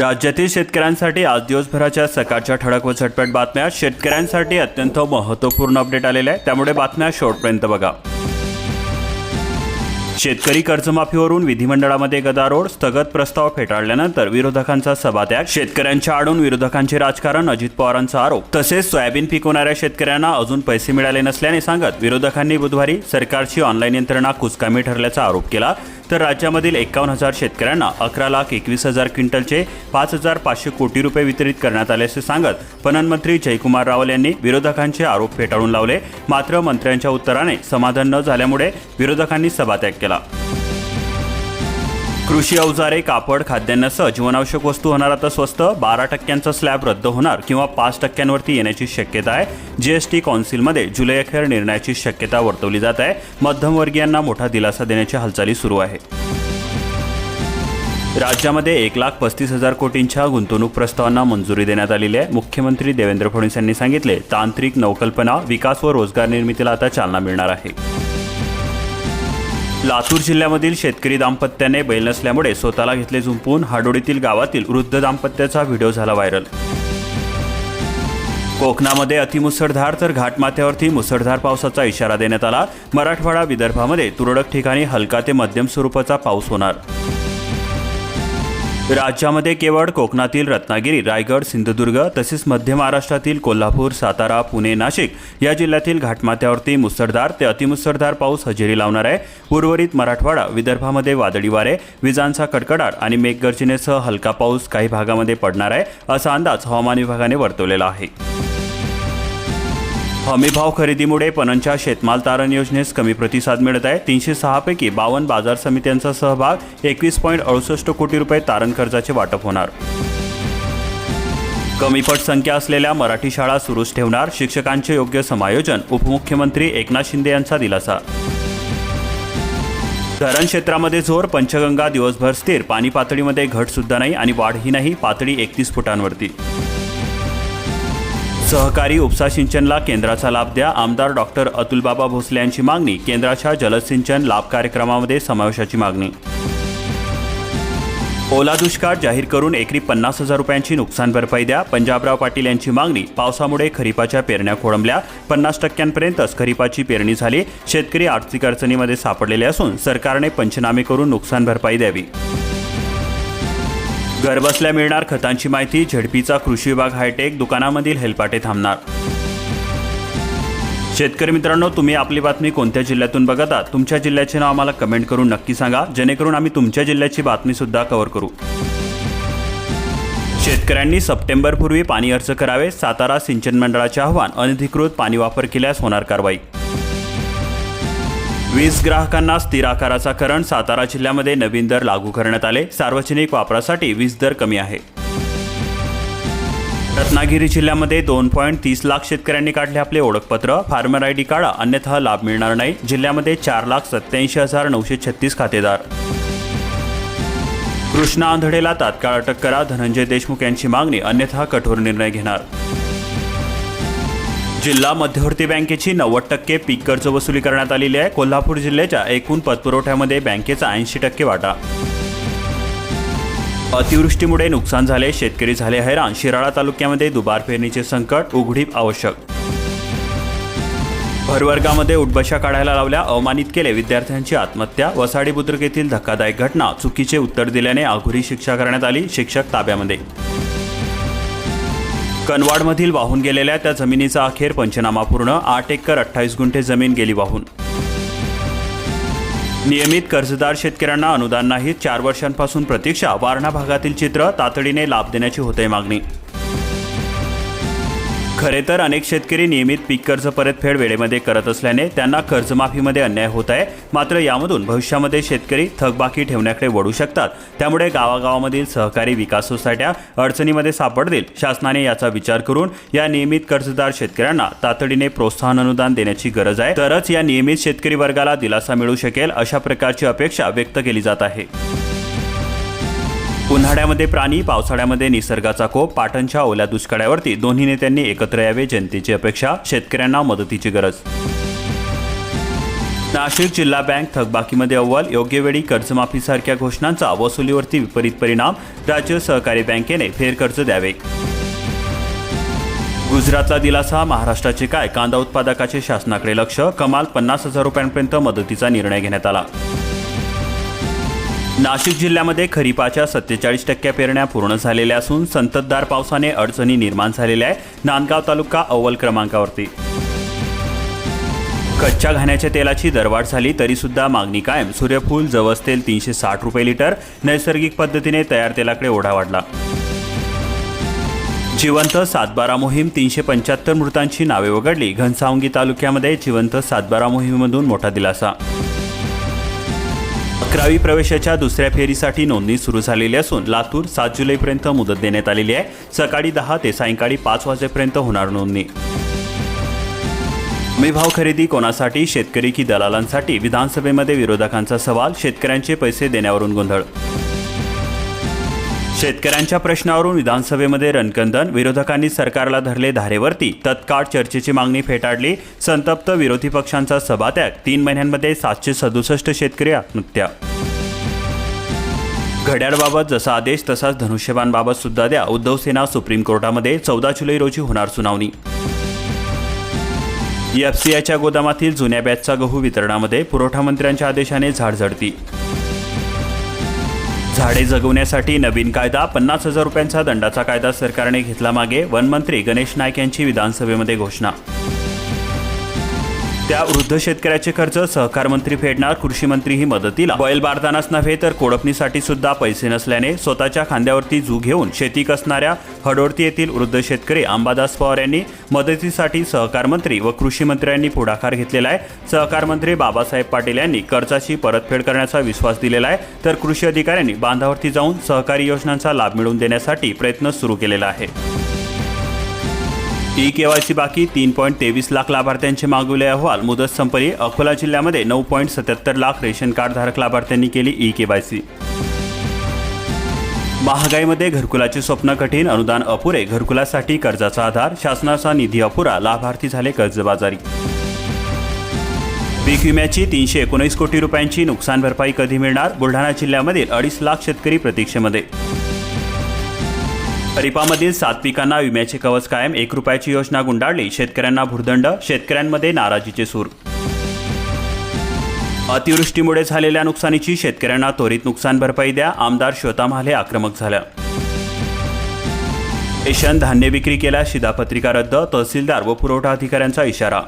राज्यातील शेतकऱ्यांसाठी आज दिवसभराच्या सकाळच्या ठळक व झटपट बातम्या. शेतकऱ्यांसाठी अत्यंत महत्त्वपूर्ण अपडेट आलेले आहे त्यामुळे बातम्या शेवटपर्यंत बघा. शेतकरी कर्जमाफीवरून विधिमंडळामध्ये गदारोळ स्थगत प्रस्ताव फेटाळल्यानंतर विरोधकांचा सभात्याग. शेतकऱ्यांच्या आडून विरोधकांचे राजकारण अजित पवारांचा आरोप. तसेच सोयाबीन पिकवणाऱ्या शेतकऱ्यांना अजून पैसे मिळाले नसल्याने सांगत विरोधकांनी बुधवारी सरकारची ऑनलाईन यंत्रणा कुचकामी ठरल्याचा आरोप केला. तर राज्यामधील एकावन्न हजार शेतकऱ्यांना अकरा लाख एकवीस हजार क्विंटलचे पाच हजार पाचशे कोटी रुपये वितरित करण्यात आल्याचे सांगत पणन मंत्री जयकुमार रावल यांनी विरोधकांचे आरोप फेटाळून लावले. मात्र मंत्र्यांच्या उत्तराने समाधान न झाल्यामुळे विरोधकांनी सभात्याग केला. कृषी अवजारे कापड खाद्यान्नासह जीवनावश्यक वस्तू होणार आता स्वस्त. बारा टक्क्यांचा स्लॅब रद्द होणार किंवा पाच टक्क्यांवरती येण्याची शक्यता आहे. जीएसटी कौन्सिलमध्ये जुलै अखेर निर्णयाची शक्यता वर्तवली जात आहे. मध्यमवर्गीयांना मोठा दिलासा देण्याची हालचाली सुरू आहे. राज्यामध्ये एक लाख पस्तीस हजार कोटींच्या गुंतवणूक प्रस्तावांना मंजुरी देण्यात आलेली आहे. मुख्यमंत्री देवेंद्र फडणवीस यांनी सांगितले तांत्रिक नवकल्पना विकास व रोजगार निर्मितीला आता चालना मिळणार आहे. लातूर जिल्ह्यामधील शेतकरी दाम्पत्याने बैल नसल्यामुळे स्वतःला घेतले झुंपून हाडोडीतील गावातील वृद्ध दाम्पत्याचा व्हिडिओ झाला व्हायरल. कोकणामध्ये अतिमुसळधार तर घाटमाथ्यावरती मुसळधार पावसाचा इशारा देण्यात आला. मराठवाडा विदर्भामध्ये तुरळक ठिकाणी हलका ते मध्यम स्वरूपाचा पाऊस होणार. राज्यामध्ये केवळ कोकणातील रत्नागिरी रायगड सिंधुदुर्ग तसेच मध्य महाराष्ट्रातील कोल्हापूर सातारा पुणे नाशिक या जिल्ह्यातील घाटमाथ्यावरती मुसळधार ते अतिमुसळधार पाऊस हजेरी लावणार आहे. उर्वरित मराठवाडा विदर्भामध्ये वादळी वारे विजांचा कडकडाट आणि मेघगर्जनेसह हलका पाऊस काही भागामध्ये पडणार आहे असा अंदाज हवामान विभागाने वर्तवलेला आहे. हमीभाव खरेदीमुळे पणनच्या शेतमाल तारण योजनेस कमी प्रतिसाद मिळत आहे. तीनशे सहापैकी बावन्न बाजार समित्यांचा सहभाग एकवीस पॉईंट अडुसष्ट कोटी रुपये तारण कर्जाचे वाटप होणार. कमी पटसंख्या असलेल्या मराठी शाळा सुरूच ठेवणार. शिक्षकांचे योग्य समायोजन उपमुख्यमंत्री एकनाथ शिंदे यांचा दिलासा. धरण क्षेत्रामध्ये जोर पंचगंगा दिवसभर स्थिर. पाणी पातळीमध्ये घट सुद्धा नाही आणि वाढही नाही. पातळी एकतीस फुटांवरती. सहकारी उपसा सिंचनला केंद्राचा लाभ द्या. आमदार डॉक्टर अतुलबाबा भोसले यांची मागणी. केंद्राच्या जलसिंचन लाभ कार्यक्रमामध्ये समावेशाची मागणी. ओला दुष्काळ जाहीर करून एकरी पन्नास हजार रुपयांची नुकसान भरपाई द्या. पंजाबराव पाटील यांची मागणी. पावसामुळे खरीपाच्या पेरण्या खोळंबल्या पन्नास टक्क्यांपर्यंतच खरीपाची पेरणी झाली. शेतकरी आर्थिक अडचणीमध्ये सापडलेले असून सरकारने पंचनामे करून नुकसान भरपाई द्यावी. घरबसल्या मिळणार खतांची माहिती झडपीचा कृषी विभाग हायटेक दुकानामधील हेलपाटे थांबणार. शेतकरी मित्रांनो तुम्ही आपली बातमी कोणत्या जिल्ह्यातून बघत आहात तुमच्या जिल्ह्याचे नाव आम्हाला कमेंट करून नक्की सांगा. जेणेकरून आम्ही तुमच्या जिल्ह्याची बातमी सुद्धा कव्हर करू. शेतकऱ्यांनी सप्टेंबरपूर्वी पाणी अर्ज करावे सातारा सिंचन मंडळाचे आव्हान अनधिकृत पाणी वापर केल्यास होणार कारवाई. वीज ग्राहकांना स्थिर आकाराचा करण सातारा जिल्ह्यामध्ये नवीन दर लागू करण्यात आले. सार्वजनिक वापरासाठी वीज दर कमी आहे. रत्नागिरी जिल्ह्यामध्ये दोन पॉईंट तीस लाख शेतकऱ्यांनी काढले आपले ओळखपत्र. फार्मर आय डी काढा अन्यथा लाभ मिळणार नाही. जिल्ह्यामध्ये चार लाख सत्याऐंशी हजार नऊशे छत्तीस खातेदार. कृष्णा आंधळेला तात्काळ अटक करा. धनंजय देशमुख यांची मागणी अन्यथा कठोर निर्णय घेणार. जिल्हा मध्यवर्ती बँकेची नव्वद टक्के पीक कर्ज वसुली करण्यात आलेली आहे. कोल्हापूर जिल्ह्याच्या एकूण पतपुरवठ्यामध्ये बँकेचा ऐंशी टक्के वाटा. अतिवृष्टीमुळे नुकसान झाले शेतकरी झाले हैराण. शिराळा तालुक्यामध्ये दुबार पेरणीचे संकट उघडीप आवश्यक. भरवर्गामध्ये उठबशा काढायला लावल्या अवमानित केले विद्यार्थ्यांची आत्महत्या. वसाडी बुद्रुक येथील धक्कादायक घटना चुकीचे उत्तर दिल्याने आघुरी शिक्षा करण्यात आली शिक्षक ताब्यामध्ये. कनवाडमधील वाहून गेलेल्या त्या जमिनीचा अखेर पंचनामा पूर्ण. आठ एकर अठ्ठावीस गुंठे जमीन गेली वाहून. नियमित कर्जदार शेतकऱ्यांना अनुदान नाही चार वर्षांपासून प्रतीक्षा वारणा भागातील चित्र तातडीने लाभ देण्याची होते मागणी. खरे तर अनेक शेतकरी नियमित पीक कर्ज परतफेड वेळेमध्ये करत असल्याने त्यांना कर्जमाफीमध्ये अन्याय होत आहे. मात्र यामधून भविष्यामध्ये शेतकरी थकबाकी ठेवण्याकडे वळू शकतात. त्यामुळे गावागावामधील सहकारी विकास सोसायट्या अडचणीमध्ये सापडतील. शासनाने याचा विचार करून या नियमित कर्जदार शेतकऱ्यांना तातडीने प्रोत्साहन अनुदान देण्याची गरज आहे. तरच या नियमित शेतकरी वर्गाला दिलासा मिळू शकेल अशा प्रकारची अपेक्षा व्यक्त केली जात आहे. उन्हाळ्यामध्ये प्राणी पावसाळ्यामध्ये निसर्गाचा कोप पाटणच्या ओल्या दुष्काळावरती दोन्ही नेत्यांनी एकत्र यावे जनतेची अपेक्षा शेतकऱ्यांना मदतीची गरज. नाशिक जिल्हा बँक थकबाकीमध्ये अव्वल योग्य वेळी कर्जमाफीसारख्या घोषणांचा वसुलीवरती विपरीत परिणाम राज्य सहकारी बँकेने फेरकर्ज द्यावे. गुजरातला दिलासा महाराष्ट्राचे काय? कांदा उत्पादकाचे शासनाकडे लक्ष कमाल पन्नास हजार रुपयांपर्यंत मदतीचा निर्णय घेण्यात आला. नाशिक जिल्ह्यामध्ये खरीपाच्या सत्तेचाळीस टक्के पेरण्या पूर्ण झालेल्या असून संततधार पावसाने अडचणी निर्माण झालेल्या आहे नांदगाव तालुका अव्वल क्रमांकावरती. कच्च्या घाण्याच्या तेलाची दरवाढ झाली तरीसुद्धा मागणी कायम. सूर्यफूल जवस तेल तीनशे साठ रुपये लिटर नैसर्गिक पद्धतीने तयार तेलाकडे ओढा वाढला. जिवंत सातबारा मोहीम तीनशे पंच्याहत्तर मृतांची नावे वगळली. घनसावंगी तालुक्यामध्ये जिवंत सातबारा मोहिमेमधून मोठा दिलासा. अकरावी प्रवेशाच्या दुसऱ्या फेरीसाठी नोंदणी सुरू झालेली असून लातूर सात जुलैपर्यंत मुदत देण्यात आलेली आहे. सकाळी दहा ते सायंकाळी पाच वाजेपर्यंत होणार नोंदणी. हमी भाव खरेदी कोणासाठी? शेतकरी की दलालांसाठी? विधानसभेमध्ये विरोधकांचा सवाल शेतकऱ्यांचे पैसे देण्यावरून गोंधळ. शेतकऱ्यांच्या प्रश्नावरून विधानसभेमध्ये रणकंदन विरोधकांनी सरकारला धरले धारेवरती. तत्काळ चर्चेची मागणी फेटाळली. संतप्त विरोधी पक्षांचा सभात्याग. तीन महिन्यांमध्ये सातशे सदुसष्ट शेतकरी आत्महत्या. घड्याळबाबत जसा आदेश तसाच धनुष्यबाणबाबत सुद्धा द्या. उद्धव सेना सुप्रीम कोर्टामध्ये चौदा जुलै रोजी होणार सुनावणी. एफसीआयच्या गोदामातील जुन्या बॅचचा गहू वितरणामध्ये पुरवठा मंत्र्यांच्या आदेशाने झाडझडती. झाडे जगवण्यासाठी नवीन कायदा पन्नास हजार रुपयांचा दंडाचा कायदा सरकारने घेतला मागे वनमंत्री गणेश नाईक यांची विधानसभेमध्ये घोषणा त्या वृद्ध शेतकऱ्याचे खर्च सहकार मंत्री फेडणार कृषी मंत्रीही मदतीला. बैल बारदानाच नव्हे तर कोळपणीसाठी सुद्धा पैसे नसल्याने स्वतःच्या खांद्यावरती जू घेऊन शेती कसणाऱ्या हडोडती येथील वृद्ध शेतकरी अंबादास पवार यांनी मदतीसाठी सहकार मंत्री व कृषी मंत्र्यांनी पुढाकार घेतलेला आहे. सहकार मंत्री बाबासाहेब पाटील यांनी कर्जाची परतफेड करण्याचा विश्वास दिलेला आहे. तर कृषी अधिकाऱ्यांनी बांधावरती जाऊन सहकारी योजनांचा लाभ मिळवून देण्यासाठी प्रयत्न सुरू केलेला आहे. ई केवायसी बाकी तीन पॉईंट तेवीस लाख लाभार्थ्यांचे मागवले अहवाल. मुदत संपली. अकोला जिल्ह्यामध्ये नऊ पॉईंट सत्याहत्तर लाख रेशन कार्ड धारक लाभार्थ्यांनी केली ई केवायसी. महागाईमध्ये घरकुलाचे स्वप्न कठीण. अनुदान अपुरे. घरकुलासाठी कर्जाचा आधार. शासनाचा निधी अपुरा. लाभार्थी झाले कर्जबाजारी. पीक विम्याची तीनशे एकोणीस कोटी रुपयांची नुकसान भरपाई कधी मिळणार? बुलढाणा जिल्ह्यामधील अडीच लाख शेतकरी प्रतीक्षेमध्ये. रिपामधील सात्विकांना विम्याचे कवच कायम एक रुपयाची योजना गुंडाळली शेतकऱ्यांना भुर्दंड शेतकऱ्यांमध्ये नाराजीचे सूर. अतिवृष्टीमुळे झालेल्या नुकसानीची शेतकऱ्यांना त्वरित नुकसान भरपाई द्या आमदार श्वेता महाले आक्रमक झाल्या. रेशन धान्य विक्री केल्यास शिधापत्रिका रद्द तहसीलदार व पुरवठा अधिकाऱ्यांचा इशारा.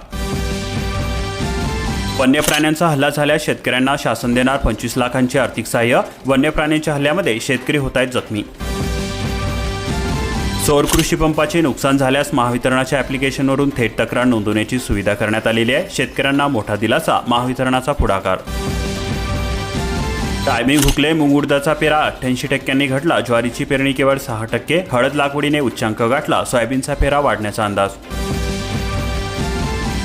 वन्य प्राण्यांचा हल्ला झाल्यास शेतकऱ्यांना शासन देणार पंचवीस लाखांचे आर्थिक सहाय्य वन्य प्राण्यांच्या हल्ल्यामध्ये शेतकरी होत आहेत जखमी. सौर कृषी पंपाचे नुकसान झाल्यास महावितरणाच्या ॲप्लिकेशनवरून थेट तक्रार नोंदवण्याची सुविधा करण्यात आलेली आहे. शेतकऱ्यांना मोठा दिलासा महावितरणाचा पुढाकार. टायमिंग हुकले मूग पेरा अठ्ठ्याऐंशी टक्क्यांनी घटला. ज्वारीची पेरणी केवळ सहा टक्के हळद लागवडीने उच्चांक गाठला. सोयाबीनचा पेरा वाढण्याचा अंदाज.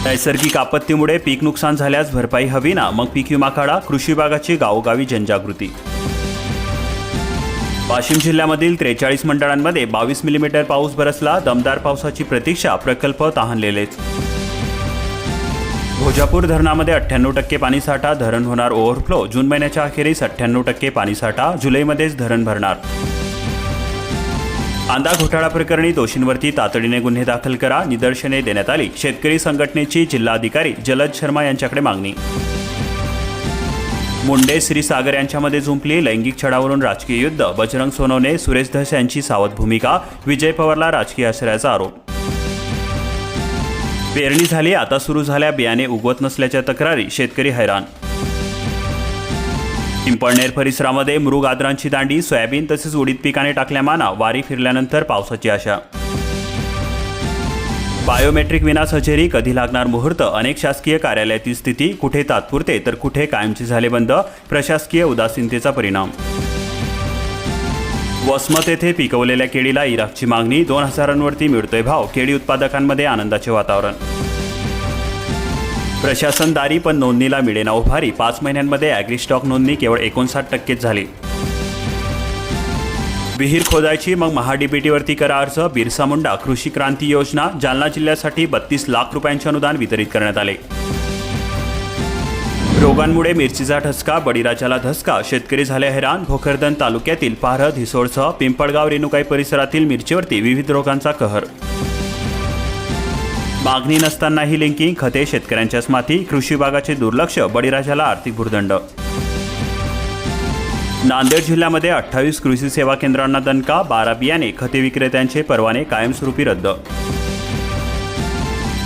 नैसर्गिक आपत्तीमुळे पीक नुकसान झाल्यास भरपाई हवी ना? मग पीक विमा काढा. कृषी विभागाची गावोगावी जनजागृती. वाशिम जिल्ह्यामधील त्रेचाळीस मंडळांमध्ये बावीस मिलीमीटर पाऊस बरसला दमदार पावसाची प्रतीक्षा प्रकल्प तहानलेलेच भोजापूर धरणामध्ये अठ्ठ्याण्णव टक्के पाणीसाठा धरण होणार ओव्हरफ्लो जून महिन्याच्या अखेरीस अठ्ठ्याण्णव टक्के पाणीसाठा जुलैमध्येच धरण भरणार. कांदा घोटाळा प्रकरणी दोषींवरती तातडीने गुन्हे दाखल करा निदर्शने देण्यात आली. शेतकरी संघटनेची जिल्हाधिकारी जलद शर्मा यांच्याकडे मागणी. मुंडे श्री सागर यांच्यामध्ये झुंपली लैंगिक छळावरून राजकीय युद्ध. बजरंग सोनवणे सुरेश धस यांची सावध भूमिका विजय पवारला राजकीय आश्रयाचा आरोप. पेरणी झाली आता सुरू झाल्या बियाणे उगवत नसल्याच्या तक्रारी शेतकरी हैराण. पिंपळनेर परिसरामध्ये मृग आदरांची दांडी सोयाबीन तसेच उडीद पिकाने टाकल्या माना वारी फिरल्यानंतर पावसाची आशा. बायोमेट्रिक विना हजेरी कधी लागणार मुहूर्त? अनेक शासकीय कार्यालयातील स्थिती कुठे तात्पुरते? तर कुठे कायमचे झाले बंद? प्रशासकीय उदासीनतेचा परिणाम. वसमत येथे पिकवलेल्या केळीला इराकची मागणी दोन हजारांवरती मिळतोय भाव केळी उत्पादकांमध्ये आनंदाचे वातावरण. प्रशासन दारी पण नोंदणीला मिळेना उभारी. पाच महिन्यांमध्ये ॲग्रीस्टॉक नोंदणी केवळ एकोणसाठ टक्केच झाली. विहीर खोदायची मग महाडीबीटीवरती करा अर्ज बिरसा मुंडा कृषी क्रांती योजना जालना जिल्ह्यासाठी बत्तीस लाख रुपयांचे अनुदान वितरित करण्यात आले. रोगांमुळे मिरचीचा ठसका बळीराजाला धसका शेतकरी झाले हैराण भोकरदन तालुक्यातील पारद हिसोळसह पिंपळगाव रेणुकाई परिसरातील मिरचीवरती विविध रोगांचा कहर. मागणी नसतानाही लिंकिंग खते शेतकऱ्यांच्याच माती कृषी विभागाचे दुर्लक्ष बळीराजाला आर्थिक भुर्दंड नांदेड जिल्ह्यामध्ये अठ्ठावीस कृषी सेवा केंद्रांना दणका बारा बियाणे खते विक्रेत्यांचे परवाने कायमस्वरूपी रद्द.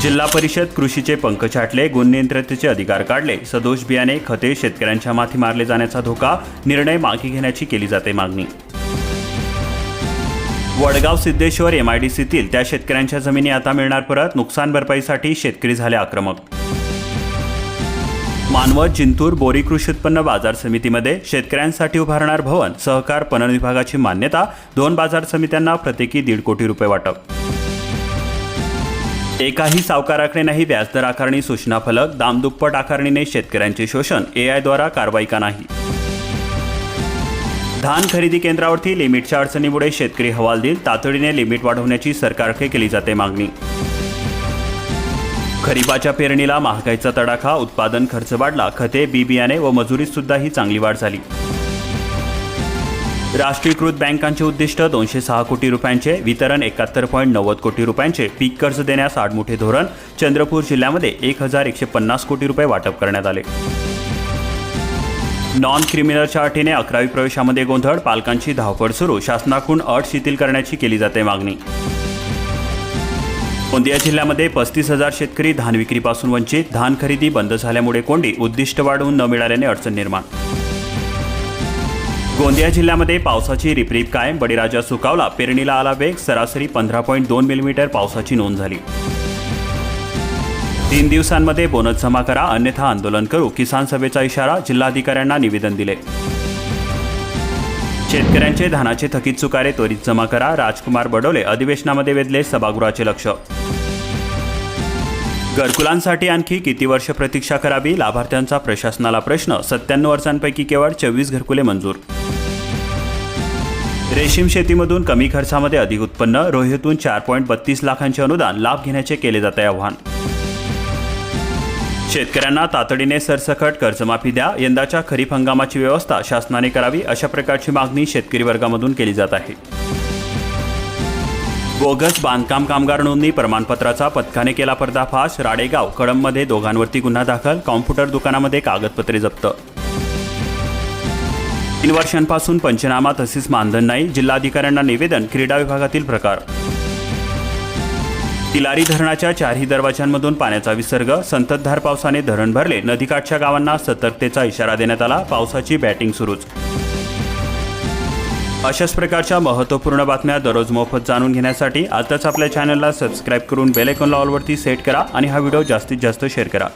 जिल्हा परिषद कृषीचे पंख छाटले गुण नियंत्रणेचे अधिकार काढले. सदोष बियाणे खते शेतकऱ्यांच्या माथी मारले जाण्याचा धोका निर्णय मागे घेण्याची केली जाते मागणी. वडगाव सिद्धेश्वर एमआयडीसीतील त्या शेतकऱ्यांच्या जमिनी आता मिळणार परत नुकसान भरपाईसाठी शेतकरी झाले आक्रमक. मानवत जिंतूर बोरी कृषी उत्पन्न बाजार समितीमध्ये शेतकऱ्यांसाठी उभारणार भवन सहकार पणन विभागाची मान्यता दोन बाजार समित्यांना प्रत्येकी दीड कोटी रुपये वाटप. एकाही सावकाराकडे नाही व्याजदर आकारणी सूचना फलक दामदुप्पट आकारणीने शेतकऱ्यांचे शोषण एआयद्वारा कारवाई का नाही? धान खरेदी केंद्रावरती लिमिटच्या अडचणीमुळे शेतकरी हवालदिल तातडीने लिमिट वाढवण्याची सरकारकडे केली जाते मागणी. खरीपाच्या पेरणीला महागाईचा तडाखा उत्पादन खर्च वाढला खते बी बियाणे व मजुरीत सुद्धा ही चांगली वाढ झाली. राष्ट्रीयकृत बँकांचे उद्दिष्ट दोनशे सहा कोटी रुपयांचे वितरण एकाहत्तर पॉईंट नव्वद कोटी रुपयांचे पीक कर्ज देण्यास आडमुठे धोरण चंद्रपूर जिल्ह्यामध्ये एक हजार एकशे पन्नास कोटी रुपये वाटप करण्यात आले. नॉन क्रिमिनलच्या अटीने अकरावी प्रवेशामध्ये गोंधळ पालकांची धावपळ सुरू शासनाकडून अट शिथिल करण्याची केली जाते मागणी. गोंदिया जिल्ह्यामध्ये पस्तीस हजार शेतकरी धान विक्रीपासून वंचित. धान खरेदी बंद झाल्यामुळे कोंडी उद्दिष्ट वाढवून न मिळाल्याने अडचण निर्माण. गोंदिया जिल्ह्यामध्ये पावसाची रिपरिप कायम. बळीराजा सुकावला. पेरणीला आला वेग. सरासरी पंधरा पॉईंट दोन मिलीमीटर पावसाची नोंद झाली. तीन दिवसांमध्ये बोनस जमा करा. अन्यथा आंदोलन करू. किसान सभेचा इशारा जिल्हाधिकाऱ्यांना निवेदन दिले. शेतकऱ्यांचे धानाचे थकीत चुकारे त्वरित जमा करा. राजकुमार बडोले. अधिवेशनामध्ये वेधले सभागृहाचे लक्ष. घरकुलांसाठी आणखी किती वर्ष प्रतीक्षा करावी? लाभार्थ्यांचा प्रशासनाला प्रश्न सत्त्याण्णव वर्षांपैकी केवळ चोवीस घरकुले मंजूर. रेशीम शेतीमधून कमी खर्चामध्ये अधिक उत्पन्न रोहितून चार पॉईंट बत्तीस लाखांचे अनुदान लाभ घेण्याचे केले जाते आव्हान. शेतकऱ्यांना तातडीने सरसकट कर्जमाफी द्या यंदाच्या खरीप हंगामाची व्यवस्था शासनाने करावी अशा प्रकारची मागणी शेतकरी वर्गामधून केली जात आहे. बोगस बांधकाम कामगार नोंदणी प्रमाणपत्राचा पथकाने केला पर्दाफाश. राडेगाव कळंबमध्ये दोघांवरती गुन्हा दाखल कॉम्प्युटर दुकानामध्ये कागदपत्रे जप्त. तीन वर्षांपासून पंचनामा तसेच मानधन नाही जिल्हाधिकाऱ्यांना निवेदन क्रीडा विभागातील प्रकार. तिलारी धरणाच्या चारही दरवाजांमधून पाण्याचा विसर्ग संततधार पावसाने धरण भरले नदीकाठच्या गावांना सतर्कतेचा इशारा देण्यात आला पावसाची बॅटिंग सुरूच. अशाच प्रकारच्या महत्त्वपूर्ण बातम्या दररोज मोफत जाणून घेण्यासाठी आताच आपल्या चॅनलला सबस्क्राईब करून बेल आयकॉनला ऑलवरती सेट करा आणि हा व्हिडिओ जास्तीत जास्त शेअर करा.